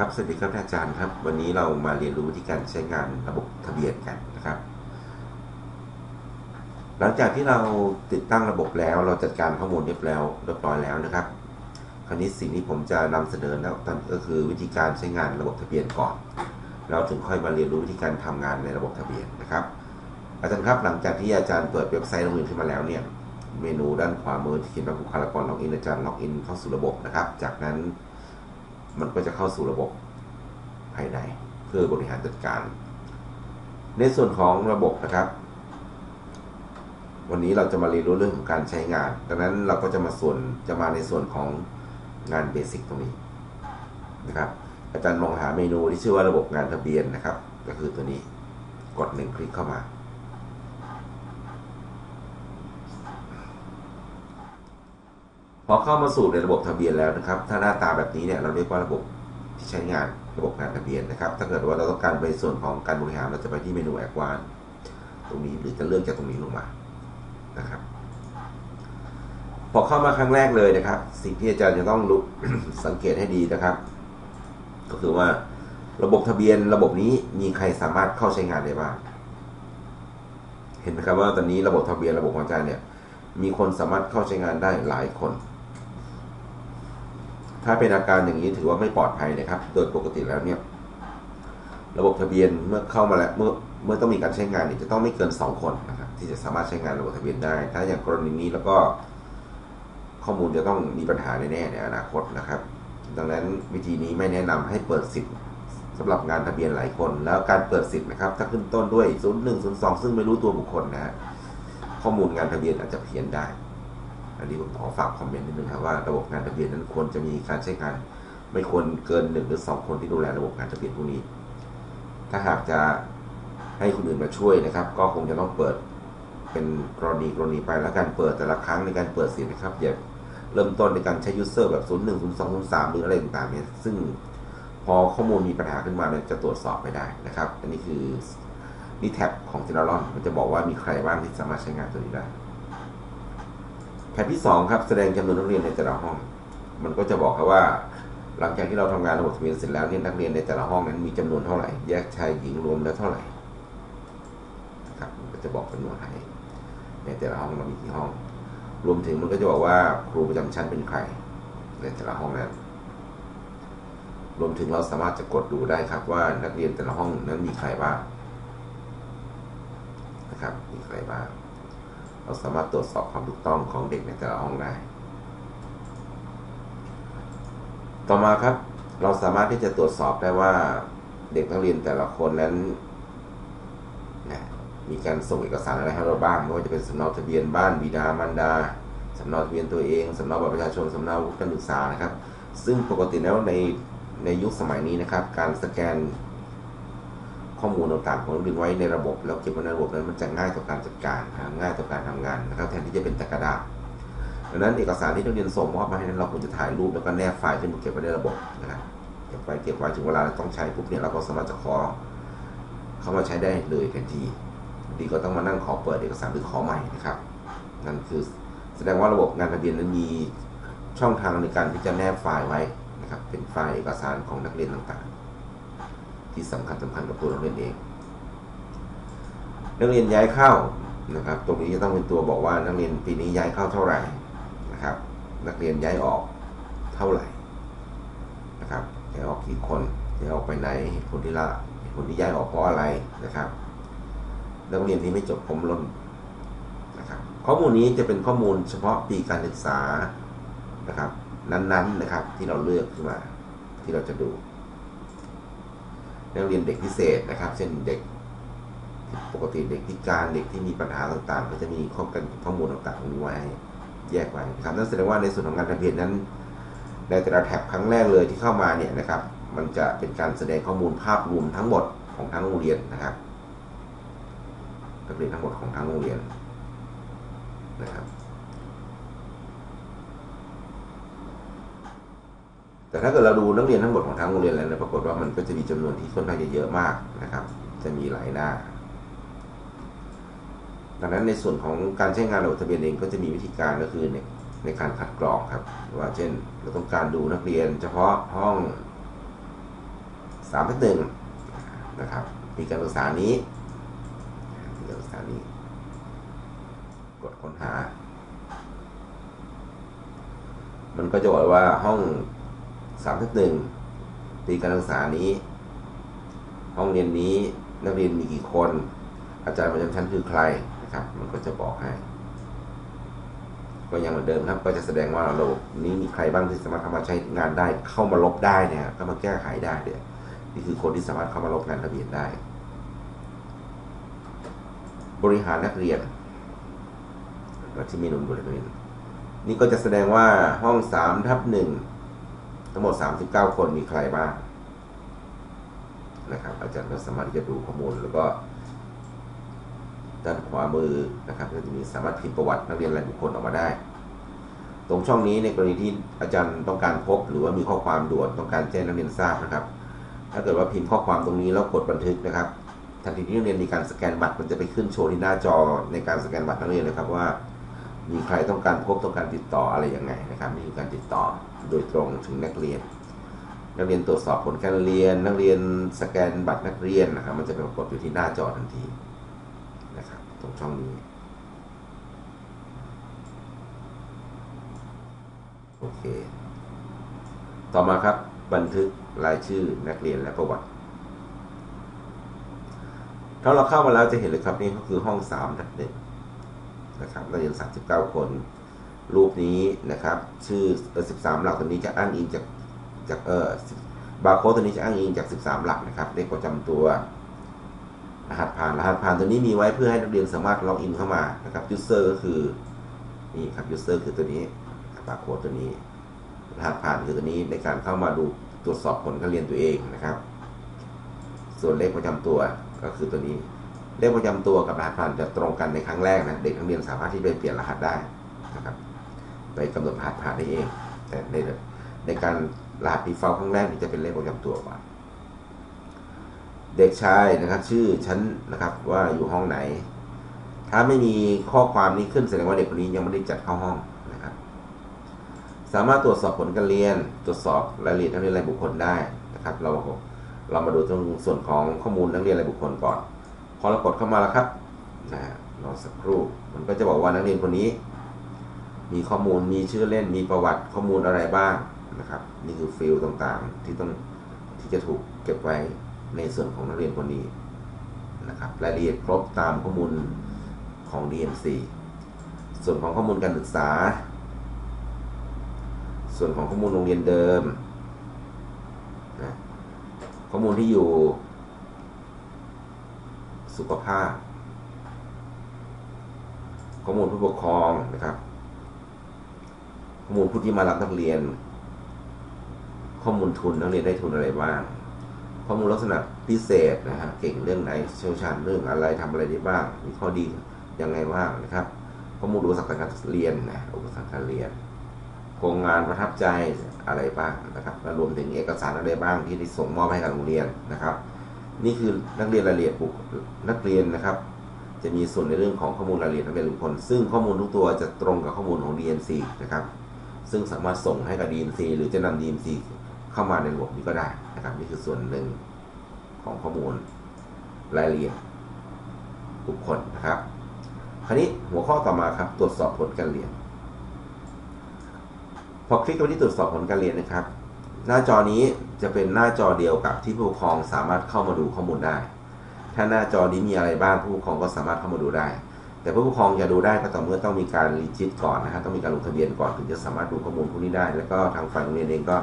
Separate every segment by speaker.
Speaker 1: ครับสวัสดีครับอาจารย์ครับ วันนี้เรามาเรียนรู้วิธีการใช้งานระบบทะเบียนกันนะครับ หลังจากที่เราติดตั้งระบบแล้ว เราจัดการข้อมูลเรียบแล้วเรียบร้อยแล้วนะครับ คราวนี้สิ่งที่ผมจะนำเสนอแล้วก็คือวิธีการใช้งานระบบทะเบียนก่อน เราถึงค่อยมาเรียนรู้วิธีการทำงานในระบบทะเบียนนะครับ อาจารย์ครับหลังจากที่อาจารย์เปิดเว็บไซต์โรงเรียนขึ้นมาแล้วเนี่ยเมนูด้านขวามือที่เขียนว่าบุคลากรล็อกอินอาจารย์ล็อกอินเข้าสู่ระบบนะครับ จากนั้น มันก็จะเข้าสู่ระบบภายในเพื่อบริหารจัดการ ในส่วนของระบบนะครับ วันนี้เราจะมาเรียนรู้เรื่องของการใช้งาน ดังนั้นเราก็จะมาส่วนจะมาในส่วนของงานเบสิกตรงนี้นะครับ อาจารย์มองหาเมนูที่ชื่อว่าระบบงานทะเบียนนะครับ ก็คือตัวนี้กดหนึ่งคลิกเข้ามา พอเข้ามาสู่ในระบบทะเบียนแล้วนะครับ ถ้าหน้าตาแบบนี้เนี่ยเราเรียกว่าระบบที่ใช้งานระบบงานทะเบียนนะครับ ถ้าเกิดว่าเราต้องการไปส่วนของการบริหารเราจะไปที่เมนูแอดวานตรงนี้หรือจะเลื่อกจากตรงนี้ลงมานะครับ พอเข้ามาครั้งแรกเลยนะครับ สิ่งที่อาจารย์จะต้องรู้สังเกตให้ดีนะครับ ก็คือว่าระบบทะเบียนระบบนี้มีใครสามารถเข้าใช้งานได้บ้างเห็นไหมครับว่าตอนนี้ระบบทะเบียนระบบของอาจารย์เนี่ย มีคนสามารถเข้าใช้งานได้หลายคน ถ้าเป็นอาการอย่างนี้ถือว่าไม่ปลอดภัยนะครับ โดยปกติแล้วเนี่ย ระบบทะเบียนเมื่อเข้ามาแล้วเมื่อเมื่อต้องมีการใช้งานเนี่ยจะต้องไม่เกิน 2 คนนะครับที่จะสามารถใช้งานระบบทะเบียนได้ ถ้าอย่างกรณีนี้แล้วก็ข้อมูลจะต้องมีปัญหาแน่ๆในอนาคตนะครับ ดังนั้นวิธีนี้ไม่แนะนำให้เปิดสิทธิ์สำหรับงานทะเบียนหลายคน แล้วการเปิดสิทธิ์นะครับ ถ้าขึ้นต้นด้วย 01 02 ซึ่งไม่รู้ตัวบุคคลนะฮะข้อมูลงานทะเบียนอาจจะเพี้ยนได้ นนี้ผมขอฝากคอมเมนต์นิดนึงครับว่าระบบงานทะเบียนนั้นควรจะมีการใช้งาน ไม่ควรเกินหนึ่งหรือสองคนที่ดูแลระบบงานทะเบียนพวกนี้ ถ้าหากจะให้คนอื่นมาช่วยนะครับ ก็คงจะต้องเปิดเป็นกรณีกรณีไปแล้วการเปิดแต่ละครั้งในการเปิดสิทธิ์นะครับอย่าเริ่มต้นในการใช้ยูเซอร์แบบ 0 1 0 2 0 3หรืออะไรต่างๆเนี่ยซึ่งพอข้อมูลมีปัญหาขึ้นมาเนี่ยจะตรวจสอบไม่ได้นะครับ อันนี้คือนี่แท็บของ g e n e r a l มันจะบอกว่ามีใครบ้างที่สามารถใช้งานตัวนี้ได้ แท็บที่2ครับแสดงจำนวนนักเรียนในแต่ละห้อง มันก็จะบอกครับว่า หลังจากที่เราทำงานระบบทะเบียนเสร็จแล้วเนี่ยนักเรียนในแต่ละห้องนั้นมีจำนวนเท่าไหร่แยกชายหญิงรวมแล้วเท่าไหร่นะครับมันก็จะบอกจำนวนให้ในแต่ละห้องเรามีกี่ห้อง รวมถึงมันก็จะบอกว่าครูประจำชั้นเป็นใคร ในแต่ละห้องนั้น รวมถึงเราสามารถจะกดดูได้ครับว่านักเรียนแต่ละห้องนั้นมีใครบ้างนะครับมีใครบ้าง เราสามารถตรวจสอบความถูกต้องของเด็กในแต่ละห้องได้ ต่อมาครับ เราสามารถที่จะตรวจสอบได้ว่าเด็กนักเรียนแต่ละคนนั้นนะมีการส่งเอกสารอะไรให้เราบ้างไม่ว่าจะเป็นสำเนาทะเบียนบ้านบิดามารดาสำเนาทะเบียนตัวเองสำเนาบัตรประชาชนสำเนาการศึกษานะครับ ซึ่งปกติแล้วในในยุคสมัยนี้นะครับ การสแกน ข้อมูลต่างๆของนักเรียนไว้ในระบบ แล้วเก็บไว้ในระบบนั้นมันจะง่ายต่อการจัดการง่ายต่อการทำงานนะครับแทนที่จะเป็นตะกระดาษดังนั้นเอกสารที่นักเรียนส่งมอบมาให้นั้นเราควรจะถ่ายรูปแล้วก็แนบไฟล์ขึ้นมาเก็บไว้ในระบบนะครับเก็บไว้เก็บไว้ถึงเวลาต้องใช้ปุ๊บเนี่ยเราก็สามารถจะขอ เข้ามาใช้ได้เลยทันที ดีก็ต้องมานั่งขอเปิดเอกสารหรือขอใหม่นะครับนั่นคือแสดงว่าระบบงานทะเบียนนั้นมีช่องทางในการที่จะแนบไฟล์ไว้นะครับเป็นไฟล์เอกสารของนักเรียนต่างๆ ที่สำคัญสำคัญกับตัวนักเรียนเองนักเรียนย้ายเข้านะครับ ตรงนี้จะต้องเป็นตัวบอกว่านักเรียนปีนี้ย้ายเข้าเท่าไหร่นะครับ นักเรียนย้ายออกเท่าไหร่นะครับย้ายออกกี่คนย้ายออกไปไหนเหตุผลที่ละเหตุผลที่ย้ายออกเพราะอะไรนะครับนักเรียนที่ไม่จบผมล้นนะครับ ข้อมูลนี้จะเป็นข้อมูลเฉพาะปีการศึกษานะครับ นั้นๆนะครับที่เราเลือกขึ้นมาที่เราจะดู นักเรียนเด็กพิเศษนะครับ เช่นเด็กปกติเด็กพิการเด็กที่มีปัญหาต่างๆ ก็จะมีข้อกันข้อมูลต่างๆตรงนี้ไว้แยกไว้นะครับนั่นแสดงว่าในส่วนของงานทะเบียนนั้น ในแต่ละแท็บครั้งแรกเลยที่เข้ามาเนี่ยนะครับ มันจะเป็นการแสดงข้อมูลภาพรวมทั้งหมดของทั้งโรงเรียนนะครับนักเรียนทั้งหมดของทั้งโรงเรียนนะครับ แต่ถ้าเกิดเราดูนักเรียนทั้งหมดของทั้งโรงเรียนแล้วเนี่ยปรากฏว่ามันก็จะมีจำนวนที่ค่อนข้างจะเยอะมากนะครับ จะมีหลายหน้า ดังนั้นในส่วนของการใช้งานระบบทะเบียนเองก็จะมีวิธีการก็คือในในการคัดกรองครับ ว่าเช่นเราต้องการดูนักเรียน เฉพาะห้องสามทับหนึ่งนะครับปีการศึกษานี้ปีการศึกษานี้ กดค้นหา มันก็จะบอกว่าห้อง สามทับหนึ่งปีการศึกษานี้ ห้องเรียนนี้นักเรียนมีกี่คน อาจารย์ประจำชั้นคือใครนะครับ มันก็จะบอกให้ ก็ยังเหมือนเดิมครับ ก็จะแสดงว่าระบบนี้มีใครบ้างที่สามารถเข้ามาใช้งานได้ เข้ามาลบได้เนี่ยก็มาแก้ไขได้เนี่ยนี่คือคนที่สามารถเข้ามาลบงานทะเบียนได้ บริหารนักเรียนที่มีนุนบริเวณนี่ก็จะแสดงว่าห้องสามทับหนึ่ง ทั้งหมดสามสิบเก้าคนมีใครบ้างนะครับ อาจารย์ก็สามารถที่จะดูข้อมูลแล้วก็ด้านขวามือนะครับก็จะมีสามารถพิมพ์ประวัตินักเรียนรายบุคคลออกมาได้ ตรงช่องนี้ในกรณีที่อาจารย์ต้องการพบ หรือว่ามีข้อความด่วนต้องการแจ้งนักเรียนทราบนะครับ ถ้าเกิดว่าพิมพ์ข้อความตรงนี้แล้วกดบันทึกนะครับทันทีที่นักเรียนมีการสแกนบัตรมันจะไปขึ้นโชว์ที่หน้าจอในการสแกนบัตรนักเรียนนะครับว่า มีใครต้องการพบต้องการติดต่ออะไรยังไงนะครับนี่คือการติดต่อ โดยตรงถึงนักเรียน นักเรียนตรวจสอบผลการเรียน นักเรียนสแกนบัตรนักเรียนนะครับ มันจะปรากฏอยู่ที่หน้าจอทันทีนะครับตรงช่องนี้โอเค ต่อมาครับบันทึกรายชื่อนักเรียนและประวัติ ถ้าเราเข้ามาแล้วจะเห็นเลยครับนี่ก็คือห้องสามทับหนึ่งนะครับนักเรียนสามสิบเก้าคน รูปนี้นะครับ ชื่อสิบสามหลักตัวนี้จะอ้างอิงจากจากเออบาร์โค้ดตัวนี้จะอ้างอิงจากสิบสามหลักนะครับเลขประจำตัวรหัสผ่านรหัสผ่านตัวนี้มีไว้เพื่อให้นักเรียนสามารถล็อกอินเข้ามานะครับยูเซอร์ก็คือนี่ครับยูเซอร์คือตัวนี้บาร์โค้ดตัวนี้ รหัสผ่านคือตัวนี้ในการเข้ามาดูตรวจสอบผลการเรียนตัวเองนะครับ ส่วนเลขประจำตัวก็คือตัวนี้ เลขประจำตัวกับรหัสผ่านจะตรงกันในครั้งแรกนะเด็กนักเรียนสามารถที่ไปเปลี่ยนรหัสได้นะครับ ไปกำหนดรหัสผ่านได้เองแต่ในในการรหัสดีฟอลครั้งแรกนี่จะเป็นเลขประจำตัวก่อนเด็กชายนะครับ ชื่อชั้นนะครับ ว่าอยู่ห้องไหน ถ้าไม่มีข้อความนี้ขึ้นแสดงว่าเด็กคนนี้ยังไม่ได้จัดเข้าห้องนะครับ สามารถตรวจสอบผลการเรียน ตรวจสอบรายละเอียดนักเรียนรายบุคคลได้นะครับ เราเรามาดูตรงส่วนของข้อมูลนักเรียนรายบุคคลก่อน พอเรากดเข้ามาแล้วครับนะฮะรอสักครู่มันก็จะบอกว่านักเรียนคนนี้ มีข้อมูลมีชื่อเล่นมีประวัติข้อมูลอะไรบ้างนะครับ นี่คือฟิลต่างๆ ที่ต้องที่จะถูกเก็บไว้ในส่วนของนักเรียนคนนี้นะครับรายละเอียดครบตามข้อมูลของ DMC ส่วนของข้อมูลการศึกษา ส่วนของข้อมูลโรงเรียนเดิมนะข้อมูลที่อยู่ สุขภาพ ข้อมูลผู้ปกครองนะครับ มูลผู้ที่มารับนักเรียน ข้อมูลทุนนักเรียนได้ทุนอะไรบ้างข้อมูลลักษณะพิเศษนะฮะเก่งเรื่องไหนเชี่ยวชาญเรื่องอะไรทำอะไรได้บ้าง มีข้อดียังไงบ้างนะครับ ข้อมูลอุปสรรคการเรียนนะอุปสรรคการเรียน โครงงานประทับใจอะไรบ้างนะครับและรวมถึงเอกสารอะไรบ้างที่ได้ส่งมอบให้กับโรงเรียนนะครับ นี่คือนักเรียนรายละเอียดบุคนักเรียนนะครับ จะมีส่วนในเรื่องของข้อมูลรายละเอียดนักเรียนบุคคลซึ่งข้อมูลทุกตัวจะตรงกับข้อมูลของ DMC นะครับ ซึ่งสามารถส่งให้กับ DMC หรือจะนำ DMC เข้ามาในระบบนี้ก็ได้นะครับนี่คือส่วนหนึ่งของข้อมูลรายละเอียดบุคคลนะครับ คราวนี้หัวข้อต่อมาครับ ตรวจสอบผลการเรียน พอคลิกไปที่ตรวจสอบผลการเรียนนะครับ หน้าจอนี้จะเป็นหน้าจอเดียวกับที่ผู้ปกครองสามารถเข้ามาดูข้อมูลได้ ถ้าหน้าจอนี้มีอะไรบ้างผู้ปกครองก็สามารถเข้ามาดูได้ แต่ผู้ปกครองจะดูได้ก็ต่อเมื่อต้องมีการรีจิตก่อนนะครับต้องมีการลงทะเบียนก่อนถึงจะสามารถดูข้อมูลพวกนี้ได้ แล้วก็ทางฝ่ายโรงเรียนเองก็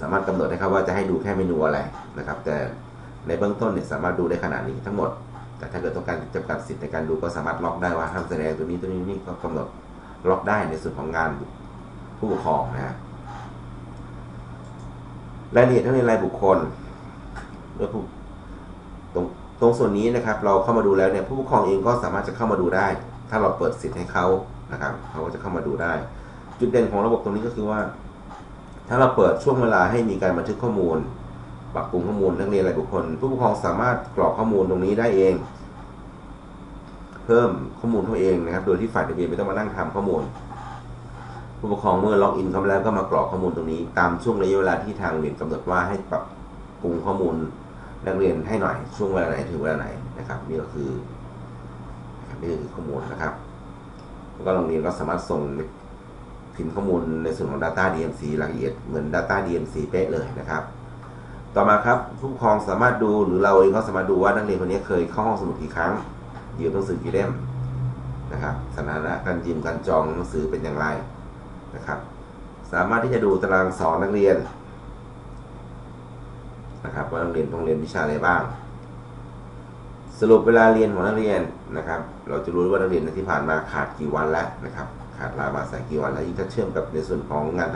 Speaker 1: สามารถกำหนดได้ครับว่าจะให้ดูแค่เมนูอะไรนะครับ แต่ในเบื้องต้นเนี่ยสามารถดูได้ขนาดนี้ทั้งหมด แต่ถ้าเกิดต้องการจำกัดสิทธิ์ในการดูก็สามารถล็อกได้ว่าห้ามแสดงตัวนี้ตัวนี้นี่ก็กำหนดล็อกได้ในส่วนของงานผู้ปกครองนะฮะรายละเอียดทั้งในรายบุคคลเมื่อผู้ ตรงส่วนนี้นะครับเราเข้ามาดูแล้วเนี่ยผู้ปกครองเองก็สามารถจะเข้ามาดูได้ ถ้าเราเปิดสิทธิ์ให้เขานะครับเขาก็จะเข้ามาดูได้ จุดเด่นของระบบตรงนี้ก็คือว่า ถ้าเราเปิดช่วงเวลาให้มีการบันทึกข้อมูล ปรับปรุงข้อมูลนักเรียนรายบุคคล ผู้ปกครองสามารถกรอกข้อมูลตรงนี้ได้เอง เพิ่มข้อมูลตัวเองนะครับ โดยที่ฝ่ายทะเบียนไม่ต้องมานั่งทำข้อมูล ผู้ปกครองเมื่อล็อกอินเข้ามาแล้วก็มากรอกข้อมูลตรงนี้ ตามช่วงระยะเวลาที่ทางเรียนกำหนดว่าให้ปรับปรุงข้อมูล นักเรียนให้หน่อยช่วงเวลาไหนถึงเวลาไหนนะครับนี่ก็คือนี่คือข้อมูลนะครับแล้วก็โรงเรียนก็สามารถส่งพิมพ์ข้อมูลในส่วนของ Data DMC ละเอียดเหมือน Data DMC เป๊ะเลยนะครับ ต่อมาครับผู้ปกครองสามารถดูหรือเราเองก็สามารถดูว่านักเรียนคนนี้เคยเข้าห้องสมุดกี่ครั้งยืมหนังสือกี่เล่มนะครับสถานะการยืมการจองหนังสือเป็นอย่างไรนะครับ สามารถที่จะดูตารางสอนนักเรียน นะครับว่านักเรียนต้องเรียนวิชาอะไรบ้าง สรุปเวลาเรียนของนักเรียนนะครับ เราจะรู้ว่านักเรียนที่ผ่านมาขาดกี่วันแล้วนะครับ ขาดลามาใส่กี่วันแล้วยิ่งถ้าเชื่อมกับในส่วนของงาน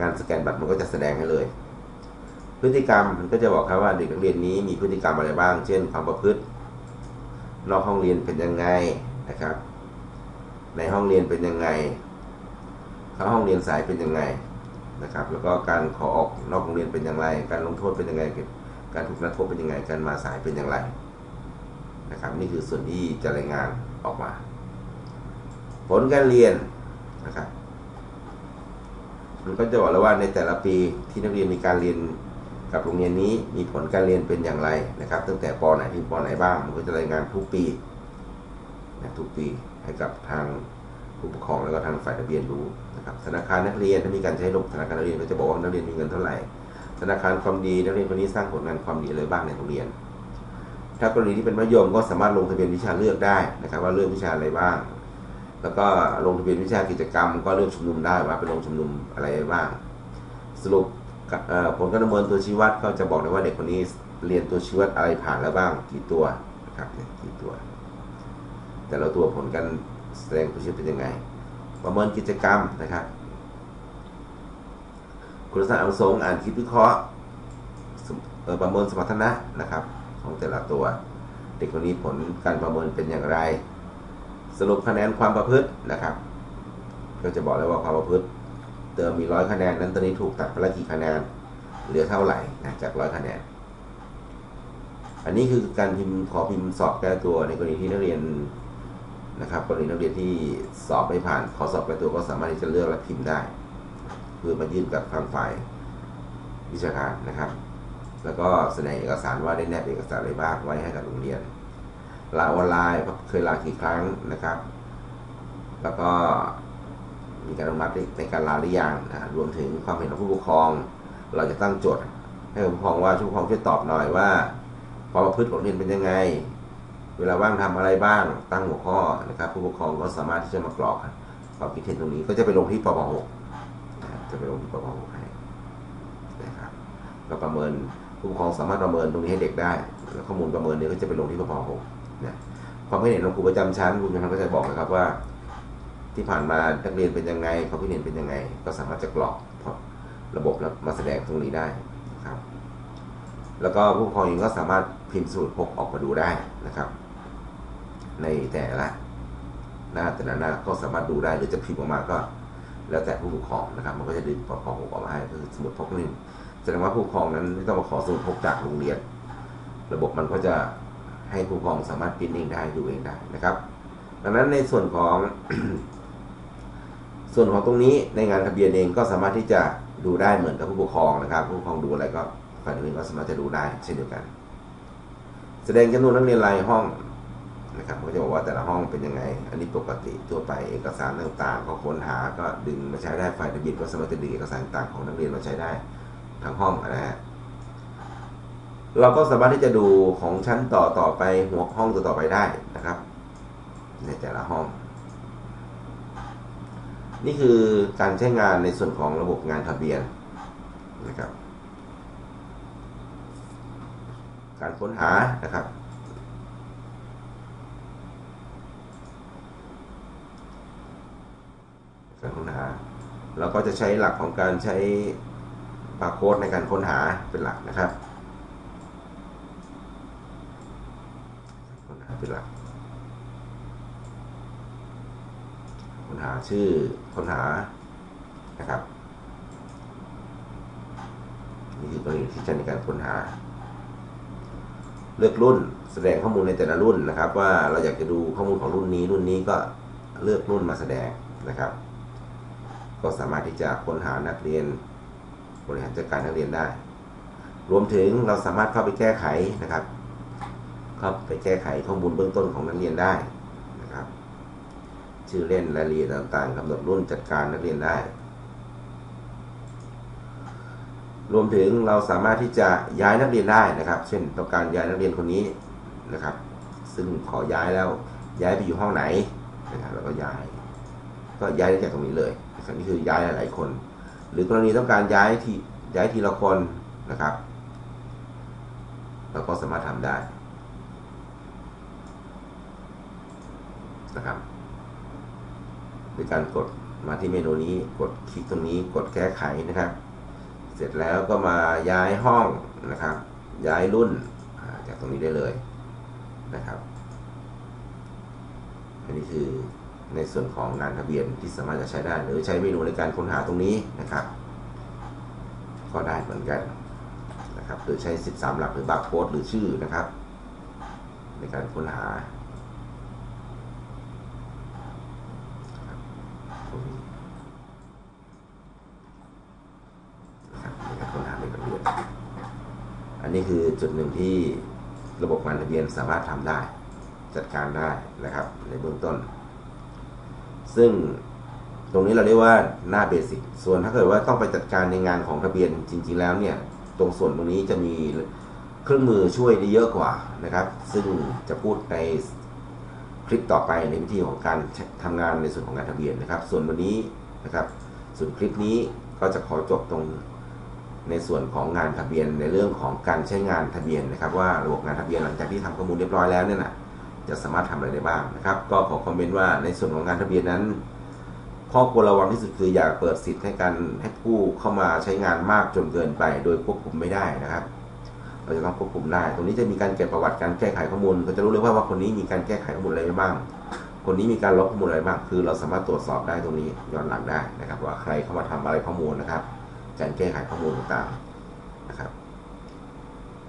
Speaker 1: งานสแกนบัตรมันก็จะแสดงให้เลย พฤติกรรมมันก็จะบอกครับว่าเด็กนักเรียนนี้มีพฤติกรรมอะไรบ้าง เช่น ความประพฤติ นอกห้องเรียนเป็นยังไงนะครับ ในห้องเรียนเป็นยังไงเข้าห้องเรียนสายเป็นยังไง นะครับ แล้วก็การขอออกนอกโรงเรียนเป็นอย่างไร การลงโทษเป็นอยังไงการถูกนัดพบเป็นอยังไงการมาสายเป็นอย่างไรนะครับ นี่คือส่วนที่จะรายงานออกมา ผลการเรียนนะครับมันก็จะบอกแล้วว่าในแต่ละปีที่นักเรียนมีการเรียนกับโรงเรียนนี้มีผลการเรียนเป็นอย่างไรนะครับ ตั้งแต่ปไหนถึงปไหนบ้าง มันก็จะรายงานทุกปีนะทุกปีให้กับทางผู้ปกครองแล้วก็ทางฝ่ายทะเบียนรู้ นะครับธนาคารนักเรียนถ้ามีการใช้ระบบธนาคารนักเรียนก็จะบอกว่านักเรียนมีเงินเท่าไหร่ ธนาคารความดีนักเรียนคนนี้สร้างผลงานความดีอะไรบ้างในโรงเรียน ถ้ากรณีที่เป็นมัธยมก็สามารถลงทะเบียนวิชาเลือกได้นะครับ ว่าเลือกวิชาอะไรบ้าง แล้วก็ลงทะเบียนวิชากิจกรรม ก็เลือกชุมนุมได้ว่าไปลงชุมนุมอะไรบ้าง สรุปผลการประเมินตัวชี้วัดก็จะบอกได้ว่าเด็กคนนี้เรียนตัวชี้วัดอะไรผ่านแล้วบ้างกี่ตัวนะครับกี่ตัว แต่ละตัวผลการแสดงตัวชี้เป็นยังไง ประเมินกิจกรรมนะครับ คุณสมบัติอังสงอ่านคิดวิเคราะห์ประเมินสมรรถนะนะครับ ของแต่ละตัว เด็กคนนี้ผลการประเมินเป็นอย่างไร สรุปคะแนนความประพฤตินะครับ ก็จะบอกแล้วว่าความประพฤติ เติมมีร้อยคะแนนนั้นตอนนี้ถูกตัดไปล้วกี่คะแนนเหลือเท่าไหร่นะจากร้อยคะแนน อันนี้คือการพิมพ์ขอพิมพ์สอบแก้ตัวในกรณีที่นักเรียน นะครับกรณีนักเรียนที่สอบไม่ผ่านขอสอบแก้ตัวก็สามารถที่จะเลือกและพิมพ์ได้เพื่อมายื่นกับทางฝ่ายวิชาการนะครับ แล้วก็แสดงเอกสารว่าได้แนบเอกสารอะไรบ้างไว้ให้กับโรงเรียนลาออนไลน์เคยลากี่ครั้งนะครับ แล้วก็มีการอนุมัติในการลาหรือยังนะรวมถึงความเห็นของผู้ปกครอง เราจะตั้งโจทย์ให้ผู้ปกครองว่าผู้ปกครองช่วยตอบหน่อยว่าความประพฤติของเรียนเป็นยังไง เวลาว่างทำอะไรบ้างตั้งหัวข้อนะครับ ผู้ปกครองก็สามารถที่จะมากรอกความคิดเห็นตรงนี้ก็จะไปลงที่ปป .6 จะไปลงที่ปป .6 ให้นะครับก็ประเมินผู้ปกครองสามารถประเมินตรงนี้ให้เด็กได้แล้วข้อมูลประเมินนี้ก็จะไปลงที่ปป .6 นะความคิดเห็นของครูประจำชั้นครูประจำชั้นก็จะบอกนะครับว่า ที่ผ่านมานักเรียนเป็นยังไงเขามคิดเห็นเป็นยังไง ก็สามารถจะกรอกระบบแล้วมาแสดงตรงนี้ได้นะครับ แล้วก็ผู้ปกครองเองก็สามารถพิมพ์สูตรพกออกมาดูได้นะครับ ในแต่ละหน้าแต่ละหน้าก็สามารถดูได้หรือจะพิมพ์ออกมาก็ แล้วแต่ผู้ปกครองนะครับ มันก็จะดึงปกครองออกมาให้คือสมุดพกนึงแสดงว่าผู้ปกครองนั้นไม่ต้องมาขอสมุดพกจากโรงเรียน ระบบมันก็จะให้ผู้ปกครองสามารถพิมพ์เองได้ดูเองได้นะครับ ดังนั้นในส่วนของ ส่วนของตรงนี้ในงานทะเบียนเองก็สามารถที่จะดูได้เหมือนกับผู้ปกครองนะครับ ผู้ปกครองดูอะไรก็ฝ่ายอื่นก็สามารถจะดูได้เช่นเดียวกัน แสดงจำนวนนักเรียนรายห้อง นะครับก็จะบอกว่าแต่ละห้องเป็นยังไง อันนี้ปกติทั่วไปเอกสารต่างๆ ก็ค้นหาก็ดึงมาใช้ได้ฝ่ายทะเบียนก็สามารถจะดึงเอกสารต่างของนักเรียนมาใช้ได้ทั้งห้องนะฮะเราก็สามารถที่จะดูของชั้นต่อต่อไปหัวห้องต่อต่อไปได้นะครับ ในแต่ละห้อง นี่คือการใช้งานในส่วนของระบบงานทะเบียนนะครับ การค้นหานะครับ การค้นหา เราก็จะใช้หลักของการใช้บาร์โค้ดในการค้นหาเป็นหลักนะครับค้นหาเป็นหลักค้นหาชื่อค้นหานะครับนี่คือกรณีที่ใช้ในการค้นหา เลือกรุ่นแสดงข้อมูลในแต่ละรุ่นนะครับ ว่าเราอยากจะดูข้อมูลของรุ่นนี้รุ่นนี้ก็เลือกรุ่นมาแสดงนะครับ ก็สามารถที่จะค้นหานักเรียน บริหารจัดการนักเรียนได้ รวมถึงเราสามารถเข้าไปแก้ไขนะครับ เข้าไปแก้ไขข้อมูลเบื้องต้นของนักเรียนได้นะครับ ชื่อเล่นรายละเอียดต่างๆกำหนดรุ่นจัดการนักเรียนได้ รวมถึงเราสามารถที่จะย้ายนักเรียนได้นะครับ เช่นต้องการย้ายนักเรียนคนนี้นะครับ ซึ่งขอย้ายแล้วย้ายไปอยู่ห้องไหนนะครับแล้วก็ย้าย ก็ย้ายได้จากตรงนี้เลย นะครับนี่คือย้ายหลายๆคน หรือกรณีต้องการย้ายทีย้ายทีละคนนะครับ เราก็สามารถทำได้นะครับโดยการกดมาที่เมนูนี้กดคลิกตรงนี้กดแก้ไขนะครับ เสร็จแล้วก็มาย้ายห้องนะครับ ย้ายรุ่นจากตรงนี้ได้เลยนะครับ อันนี้คือ ในส่วนของงานทะเบียนที่สามารถจะใช้ได้ หรือใช้เมนูในการค้นหาตรงนี้นะครับ ก็ได้เหมือนกันนะครับหรือใช้ 13 หลักหรือบาร์โค้ดหรือชื่อนะครับ ในการค้นหาการค้นหาในทะเบียอันนี้คือจุดหนึ่งที่ระบบงานทะเบียนสามารถทำได้ จัดการได้นะครับในเบื้องต้น ซึ่งตรงนี้เราเรียกว่าหน้าเบสิกส่วนถ้าเกิดว่าต้องไปจัดการในงานของทะเบียนจริง ๆ แล้วเนี่ย ตรงส่วนตรงนี้จะมีเครื่องมือช่วยได้เยอะกว่านะครับ ซึ่งจะพูดในคลิปต่อไปในวิธีของการทำงานในส่วนของงานทะเบียนนะครับ ส่วนวันนี้นะครับส่วนคลิปนี้ก็จะขอจบตรงในส่วนของงานทะเบียนในเรื่องของการใช้งานทะเบียนนะครับ ว่าระบบงานทะเบียนหลังจากที่ทำข้อมูลเรียบร้อยแล้วเนี่ยนะ จะสามารถทำอะไรได้บ้างนะครับ ก็ขอคอมเมนต์ว่าในส่วนของงานทะเบียนนั้น ข้อควรระวังที่สุดคืออย่าเปิดสิทธิ์ให้การให้ผู้เข้ามาใช้งานมากจนเกินไป โดยควบคุมไม่ได้นะครับ เราจะต้องควบคุมได้ ตรงนี้จะมีการเก็บประวัติการแก้ไขข้อมูลก็จะรู้เลยว่าว่าคนนี้มีการแก้ไขข้อมูลอะไรบ้าง คนนี้มีการลบข้อมูลอะไรบ้าง คือเราสามารถตรวจสอบได้ตรงนี้ย้อนหลังได้นะครับ ว่าใครเข้ามาทำอะไรข้อมูลนะครับ การแก้ไขข้อมูลต่างๆนะครับ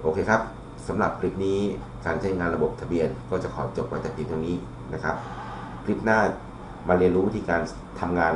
Speaker 1: โอเคครับ สำหรับคลิปนี้การใช้งานระบบทะเบียนก็จะขอจบไว้แต่เพียงเท่านี้นะครับ คลิปหน้ามาเรียนรู้วิธีการทำงาน